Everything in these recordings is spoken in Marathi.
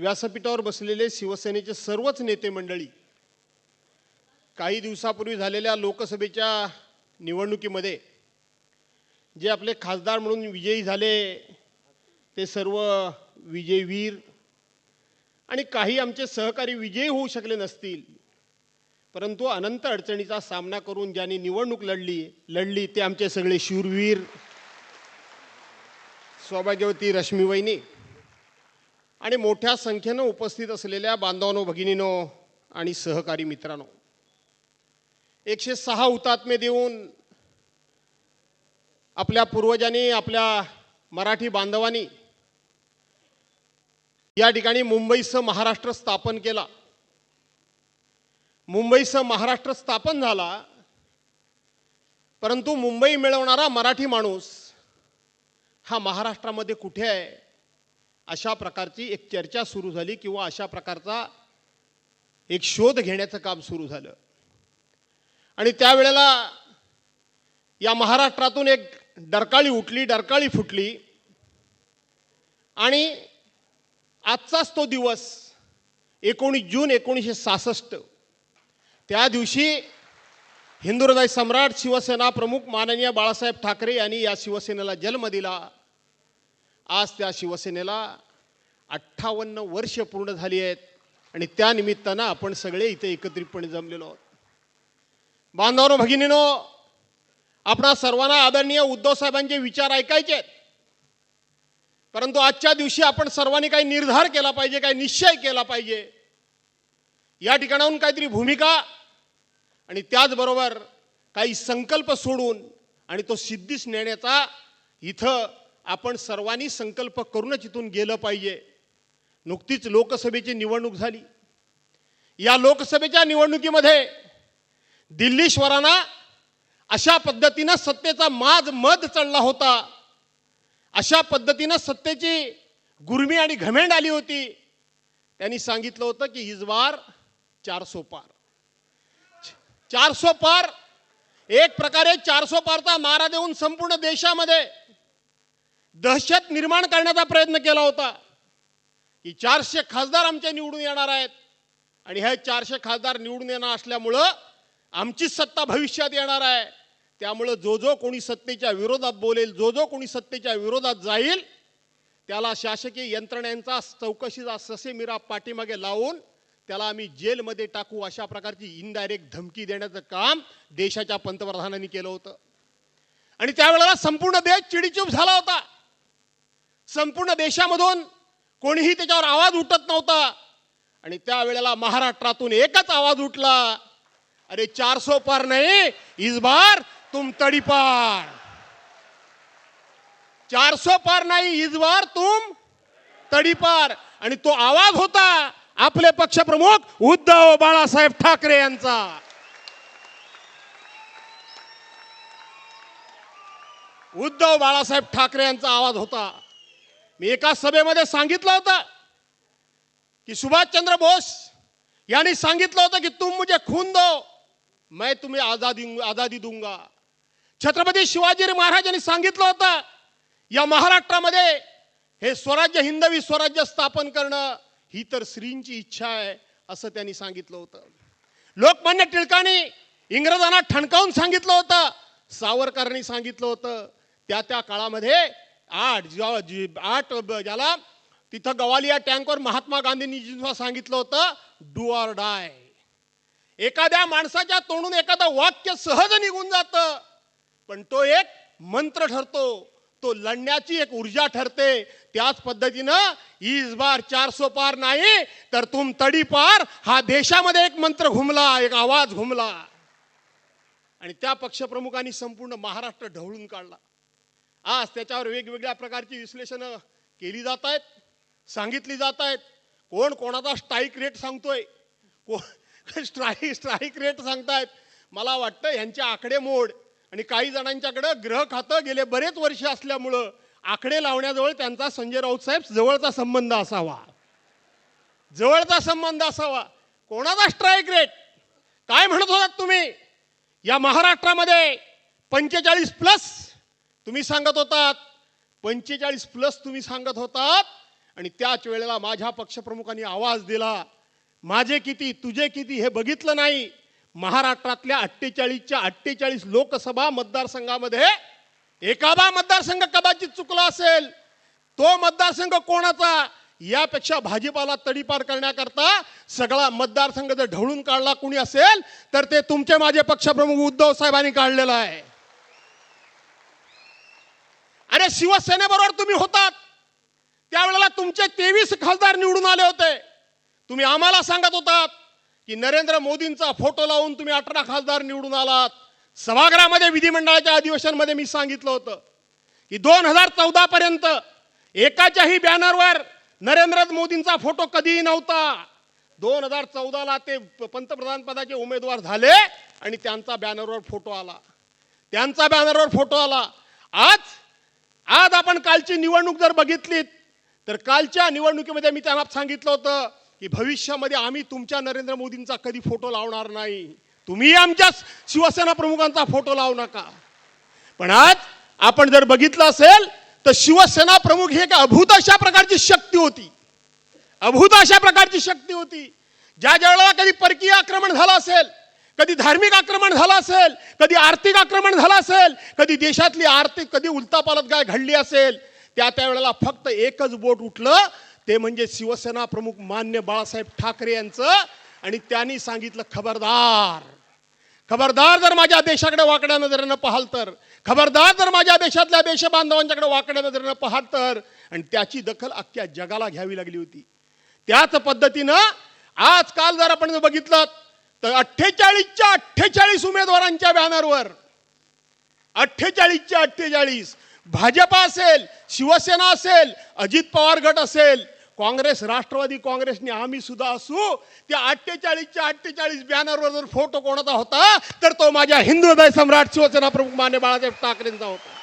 व्यासपीठावर बसलेले शिवसेनेचे सर्वच नेते मंडळी काही दिवसापूर्वी झालेल्या लोकसभेच्या निवडणुकीमध्ये जे आपले खासदार म्हणून विजयी झाले ते सर्व विजयवीर आणि काही आमचे सहकारी विजयी होऊ शकले नसतील परंतु अनंत अडचणीचा सामना करून ज्यांनी निवडणूक लढली लढली ते आमचे सगळे शूरवीर. सौभाग्यवती रश्मीवहिनी. आणि मोठ्या संख्येनं उपस्थित असलेल्या बांधवांनो भगिनीनो आणि सहकारी मित्रांनो एकशे सहा हुतात्मे देऊन आपल्या पूर्वजांनी आपल्या मराठी बांधवांनी या ठिकाणी मुंबईसह महाराष्ट्र स्थापन केला. मुंबईसह महाराष्ट्र स्थापन झाला परंतु मुंबई मिळवणारा मराठी माणूस हा महाराष्ट्रामध्ये कुठे आहे? अशा प्रकारची एक चर्चा सुरू झाली किंवा अशा प्रकारचा एक शोध घेण्याचं काम सुरू झालं. आणि त्यावेळेला या महाराष्ट्रातून एक डरकाळी उठली डरकाळी फुटली. आणि आजचाच तो दिवस एकोणीस जून एकोणीसशे सहासष्ट. त्या दिवशी हिंदू हृदय सम्राट शिवसेना प्रमुख माननीय बाळासाहेब ठाकरे यांनी या शिवसेनेला जन्म दिला. आज त्या शिवसेनेला अठ्ठावन्न वर्ष पूर्ण झाली आहेत आणि त्यानिमित्तानं आपण सगळे इथे एकत्रितपणे जमलेलो आहोत. बांधवानो भगिनीनो आपणा सर्वांना आदरणीय उद्धव साहेबांचे विचार ऐकायचे आहेत. परंतु आजच्या दिवशी आपण सर्वांनी काही निर्धार केला पाहिजे काही निश्चय केला पाहिजे. या ठिकाणाहून काहीतरी भूमिका आणि त्याचबरोबर काही संकल्प सोडून आणि तो सिद्धीस नेण्याचा इथं आपण सर्वांनी संकल्प करूनच इथून गेलं पाहिजे. नुकतीच लोकसभेची निवडणूक झाली. या लोकसभेच्या निवडणुकीमध्ये दिल्लीश्वरांना अशा पद्धतीनं सत्तेचा माज मध चढला होता. अशा पद्धतीनं सत्तेची गुरमी आणि घमेंड आली होती. त्यांनी सांगितलं होतं की हिजवार चारसो पार. चारसो पार एक प्रकारे चारसो पारचा नारा देऊन संपूर्ण देशामध्ये दहशत निर्माण करण्याचा प्रयत्न केला होता की चारशे खासदार आमचे निवडून येणार आहेत. आणि हे चारशे खासदार निवडून येणार असल्यामुळं आमचीच सत्ता भविष्यात येणार आहे. त्यामुळं जो जो कोणी सत्तेच्या विरोधात बोलेल जो जो कोणी सत्तेच्या विरोधात जाईल त्याला शासकीय यंत्रणेचा चौकशीचा ससेमिरा पाठीमागे लावून त्याला आम्ही जेलमध्ये टाकू अशा प्रकारची इनडायरेक्ट धमकी देण्याचं काम देशाच्या पंतप्रधानांनी केलं होतं. आणि त्यावेळेला संपूर्ण देश चिडीचूप झाला होता. संपूर्ण देशामधून कोणीही त्याच्यावर आवाज उठत नव्हता. आणि त्यावेळेला महाराष्ट्रातून एकच आवाज उठला. अरे चार सो पार नाही इस बार तुम तड़ी पार. चार सो पार नाही इस बार तुम तडी पार. आणि तो आवाज होता आपले पक्षप्रमुख उद्धव बाळासाहेब ठाकरे यांचा. उद्धव बाळासाहेब ठाकरे यांचा आवाज होता. मी एका सभेमध्ये सांगितलं होतं की सुभाषचंद्र बोस यांनी सांगितलं होतं की तुम मुझे खून दो मैं तुम्हें आजादी आजादी दूंगा. छत्रपती शिवाजी महाराजांनी सांगितलं होतं या महाराष्ट्रामध्ये हे स्वराज्य हिंदवी स्वराज्य स्थापन करणं ही तर श्रींची इच्छा आहे असं त्यांनी सांगितलं होतं. लोकमान्य टिळकांनी इंग्रजांना ठणकावून सांगितलं होतं सावरकरांनी सांगितलं होतं त्या त्या काळामध्ये आठ जी- आठ ज्याला तिथं गवालिया टँकवर महात्मा गांधींनी जेव्हा सांगितलं होतं डू आर डाय एखाद्या माणसाच्या तोंडून एखादं वाक्य सहज निघून जातं पण तो एक मंत्र ठरतो. तो लढण्याची एक ऊर्जा ठरते. त्याच पद्धतीनं इस बार चारसो पार नाही तर तुम तडी पार हा देशामध्ये एक मंत्र घुमला एक आवाज घुमला. आणि त्या पक्षप्रमुखांनी संपूर्ण महाराष्ट्र ढवळून काढला. आज त्याच्यावर वेगवेगळ्या प्रकारची विश्लेषणं केली जात आहेत सांगितली जात आहेत. कोण कोणाचा स्ट्राईक रेट सांगतोय? कोण स्ट्राईक स्ट्राईक रेट सांगतायत. मला वाटतं यांचे आकडे मोड आणि काही जणांच्याकडं ग्रह खातं गेले बरेच वर्ष असल्यामुळं आकडे लावण्याजवळ त्यांचा संजय राऊत साहेब जवळचा संबंध असावा. जवळचा संबंध असावा. कोणाचा स्ट्राईक रेट काय म्हणत होतात तुम्ही? या महाराष्ट्रामध्ये पंचेचाळीस प्लस तुम्ही सांगत होतात. पंचेचाळीस प्लस तुम्ही सांगत होतात. आणि त्याच वेळेला माझ्या पक्षप्रमुखांनी आवाज दिला. माझे किती तुझे किती हे बघितलं नाही. महाराष्ट्रातल्या अठ्ठेचाळीसच्या अठ्ठेचाळीस लोकसभा मतदारसंघामध्ये एकाबा मतदारसंघ कदाचित चुकला असेल. तो मतदारसंघ कोणाचा? यापेक्षा भाजीपाला तडीपार करण्याकरता सगळा मतदारसंघ जर ढवळून काढला कुणी असेल तर ते तुमचे माझे पक्षप्रमुख उद्धव साहेबांनी काढलेला आहे. अरे शिवसेनेबरोबर तुम्ही होतात. त्यावेळेला तुमचे तेवीस खासदार निवडून आले होते. तुम्ही आम्हाला सांगत होतात की नरेंद्र मोदींचा फोटो लावून तुम्ही अठरा खासदार निवडून आलात. सभागृहामध्ये विधिमंडळाच्या अधिवेशनमध्ये मी सांगितलं होतं की दोन हजार चौदा पर्यंत एकाच्याही बॅनरवर नरेंद्र मोदींचा फोटो कधीही नव्हता. दोन हजार चौदाला ते पंतप्रधान पदाचे उमेदवार झाले आणि त्यांचा बॅनरवर फोटो आला. त्यांचा बॅनरवर फोटो आला. आज आज आपण कालची निवडणूक जर बघितलीत तर कालच्या निवडणुकीमध्ये मी त्यांना सांगितलं होतं की भविष्यामध्ये आम्ही तुमच्या नरेंद्र मोदींचा कधी फोटो लावणार नाही. तुम्ही आमच्या शिवसेना प्रमुखांचा फोटो लावू नका. पण आज आपण जर बघितलं असेल तर शिवसेना प्रमुख ही एक अभूत अशा प्रकारची शक्ती होती. अभूत अशा प्रकारची शक्ती होती. ज्या ज्या वेळेला कधी परकीय आक्रमण झालं असेल कधी धार्मिक आक्रमण झालं असेल कधी आर्थिक आक्रमण झालं असेल कधी देशातली आर्थिक कधी उलतापालत काय घडली असेल त्या त्यावेळेला फक्त एकच बोट उठलं ते म्हणजे शिवसेना प्रमुख मान्य बाळासाहेब ठाकरे यांचं आणि त्यांनी सांगितलं खबरदार. खबरदार जर माझ्या देशाकडे वाकड्या नजरेनं पाहाल तर खबरदार जर माझ्या देशातल्या देशबांधवांच्याकडे वाकड्या नजरेनं पाहाल तर आणि त्याची दखल अख्ख्या जगाला घ्यावी लागली होती. त्याच पद्धतीनं आजकाल जर आपण बघितलं तर अठ्ठेचाळीसच्या अठ्ठेचाळीस उमेदवारांच्या बॅनरवर. अठ्ठेचाळीसच्या अठ्ठेचाळीस. भाजपा असेल शिवसेना असेल अजित पवार गट असेल काँग्रेस राष्ट्रवादी काँग्रेसने आम्ही सुद्धा असू त्या अठ्ठेचाळीसच्या अठ्ठेचाळीस बॅनरवर जर फोटो कोणाचा होता तर तो माझ्या हिंदू हृदय सम्राट शिवसेना प्रमुख मान्य बाळासाहेब ठाकरेंचा होता.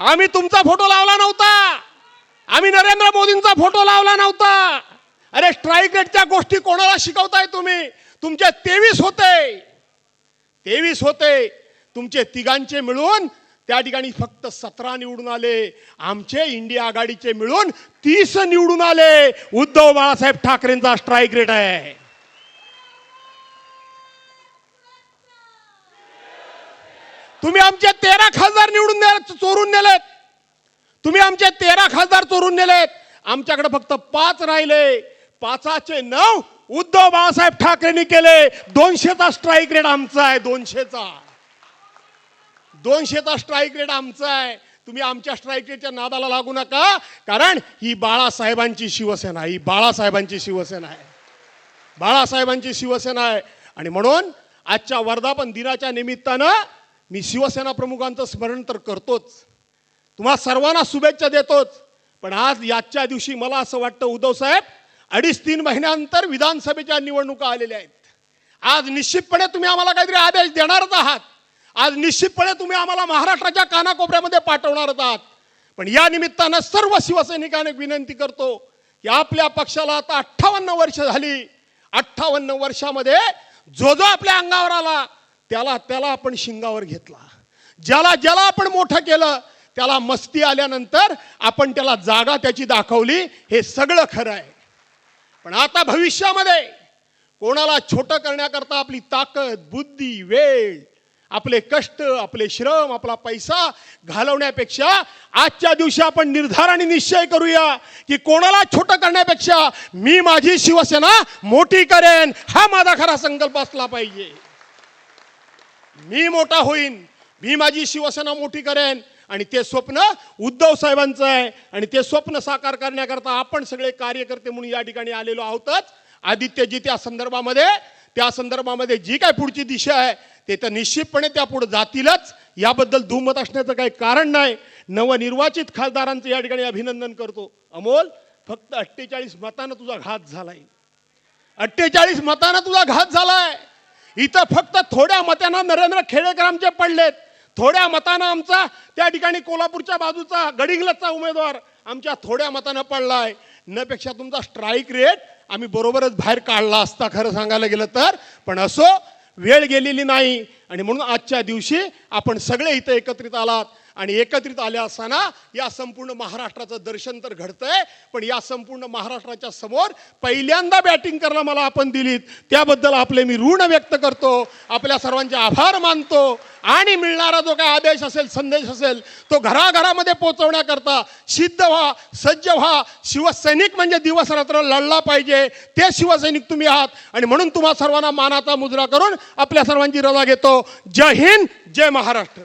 आम्ही तुमचा फोटो लावला नव्हता. आम्ही नरेंद्र मोदींचा फोटो लावला नव्हता. अरे स्ट्राईक रेटच्या गोष्टी कोणाला शिकवताय तुम्ही? तुमचे तेवीस होते. तेवीस होते. तुमचे तिघांचे मिळून त्या ठिकाणी फक्त सतरा निवडून आले. आमचे इंडिया आघाडीचे मिळून तीस निवडून आले. उद्धव बाळासाहेब ठाकरेंचा स्ट्राईक रेट आहे. तुम्ही आमचे तेरा खासदार निवडून चोरून नेलेत. तुम्ही आमचे तेरा खासदार चोरून नेलेत. आमच्याकडे फक्त पाच राहिले. पाचाचे नऊ उद्धव बाळासाहेब ठाकरेंनी केले. दोनशेचा स्ट्राईक रेट आमचा आहे दोनशेचा. दोनशेचा स्ट्राईक रेट आमचा आहे. तुम्ही आमच्या स्ट्राईक रेटच्या नादाला लागू नका. कारण ही बाळासाहेबांची शिवसेना ही बाळासाहेबांची शिवसेना आहे. बाळासाहेबांची शिवसेना आहे. आणि म्हणून आजच्या वर्धापन दिनाच्या निमित्तानं मी शिवसेना प्रमुखांचं स्मरण तर करतोच. तुम्हा सर्वांना शुभेच्छा देतोच. पण आज याच्या दिवशी मला असं वाटतं उद्धव साहेब अडीच तीन महिन्यानंतर विधानसभेच्या निवडणुका आलेल्या आहेत. आज निश्चितपणे तुम्ही आम्हाला काहीतरी आदेश देणारच आहात. आज निश्चितपणे तुम्ही आम्हाला महाराष्ट्राच्या कानाकोपऱ्यामध्ये पाठवणारच आहात. पण या निमित्तानं सर्व शिवसैनिकांना विनंती करतो की आपल्या पक्षाला आता अठ्ठावन्न वर्ष झाली. अठ्ठावन्न वर्षामध्ये जो जो आपल्या अंगावर आला त्याला त्याला आपण शिंगावर घेतला. ज्याला ज्याला आपण मोठं केलं त्याला मस्ती आल्यानंतर आपण त्याला जागा त्याची दाखवली हे सगळं खरं आहे. पण आता भविष्यामध्ये कोणाला छोटं करण्याकरता आपली ताकद बुद्धी वेळ आपले कष्ट आपले श्रम आपला पैसा घालवण्यापेक्षा आजच्या दिवशी आपण निर्धार आणि निश्चय करूया की कोणाला छोटं करण्यापेक्षा मी माझी शिवसेना मोठी करेन हा माझा खरा संकल्प असला पाहिजे. मी मोठा होईन मी माझी शिवसेना मोठी करेन आणि ते स्वप्न उद्धव साहेबांचं आहे. आणि ते स्वप्न साकार करण्याकरता आपण सगळे कार्यकर्ते म्हणून या ठिकाणी आलेलो आहोतच. आदित्यजी त्या संदर्भामध्ये त्या संदर्भामध्ये जी काय पुढची दिशा आहे ते तर निश्चितपणे त्या पुढे जातीलच. याबद्दल दुमत असण्याचं काही कारण नाही. नवनिर्वाचित खासदारांचं या ठिकाणी अभिनंदन करतो. अमोल फक्त अठ्ठेचाळीस मतानं तुझा घात झालाय. अठ्ठेचाळीस मतानं तुझा घात झालाय. इथं फक्त थोड्या मतांना नरेंद्र खेडेकर आमचे पडलेत. थोड्या मतानं आमचा त्या ठिकाणी कोल्हापूरच्या बाजूचा गडिंगलजचा उमेदवार आमच्या थोड्या मतानं पडलाय. आहे नपेक्षा तुमचा स्ट्राईक रेट आम्ही बरोबरच बाहेर काढला असता खरं सांगायला गेलं तर. पण असो वेळ गेलेली नाही. आणि म्हणून आजच्या दिवशी आपण सगळे इथं एकत्रित आलात. आणि एकत्रित आले असताना या संपूर्ण महाराष्ट्राचं दर्शन तर घडतंय पण या संपूर्ण महाराष्ट्राच्या समोर पहिल्यांदा बॅटिंग करायला मला आपण दिलीत. त्याबद्दल आपले मी ऋण व्यक्त करतो. आपल्या सर्वांचे आभार मानतो. आणि मिळणारा जो काय आदेश असेल संदेश असेल तो घराघरामध्ये पोहोचवण्याकरता सिद्ध व्हा सज्ज व्हा. शिवसैनिक म्हणजे दिवस रात्र लढला पाहिजे. ते शिवसैनिक तुम्ही आहात. आणि म्हणून तुम्हा सर्वांना मानाचा मुजरा करून आपल्या सर्वांची रजा घेतो. जय हिंद जय महाराष्ट्र.